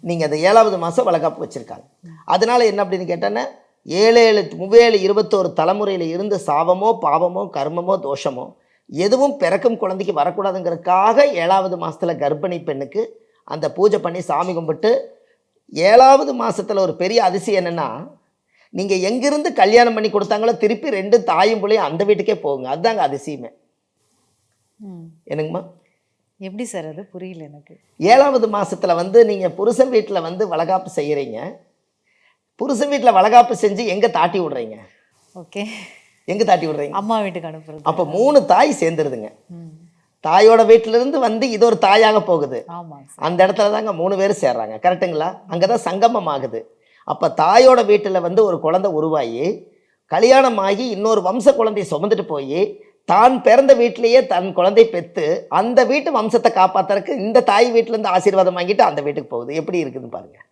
நீங்கள் அந்த ஏழாவது மாதம் வளகாப்பு வச்சுருக்காங்க. அதனால என்ன அப்படின்னு கேட்டேன்னா ஏழு ஏழு முவேழு இருபத்தோரு தலைமுறையில் இருந்து சாபமோ பாவமோ கர்மமோ தோஷமோ எதுவும் பிறக்கும் குழந்தைக்கு வரக்கூடாதுங்கிறதுக்காக ஏழாவது மாதத்துல கர்ப்பிணி பெண்ணுக்கு அந்த பூஜை பண்ணி சாமி கும்பிட்டு ஏழாவது மாசத்துல ஒரு பெரிய அதிசயம் என்னன்னா நீங்கள் எங்கிருந்து கல்யாணம் பண்ணி கொடுத்தாங்களோ திருப்பி ரெண்டு தாயும் பிள்ளையும் அந்த வீட்டுக்கே போகுங்க. அதுதாங்க அதிசயமே. ம். என்னங்கம்மா? எப்படி சார் அது? புரியல எனக்கு. ஏழாவது மாசத்துல வந்து நீங்கள் புருஷன் வீட்டில் வந்து வளகாப்பு செய்கிறீங்க புருஷன் வீட்டில் வளகாப்பு செஞ்சு எங்கே தாட்டி விடுறீங்க? ஓகே. எங்கே தாட்டி விடுறீங்க? அம்மா வீட்டுக்கு அனுப்புறது. அப்போ மூணு தாய் சேர்ந்துருதுங்க. தாயோட வீட்டிலிருந்து வந்து இது ஒரு தாயாக போகுது. சார். அந்த இடத்துல தாங்க மூணு பேர் சேர்றாங்க. கரெக்ட்டுங்களா? அங்கே தான் சங்கமம் ஆகுது. அப்போ தாயோட வீட்டில் வந்து ஒரு குழந்தை உருவாகி கல்யாணம் ஆகி இன்னொரு வம்ச குழந்தையை சுமந்துட்டு போய் தான் பிறந்த வீட்டிலேயே தன் குழந்தை பெற்று அந்த வீட்டு வம்சத்தை காப்பாற்றுறதுக்கு இந்த தாய் வீட்டிலேருந்து ஆசீர்வாதம் வாங்கிட்டு அந்த வீட்டுக்கு போகுது. எப்படி இருக்குதுன்னு பாருங்கள்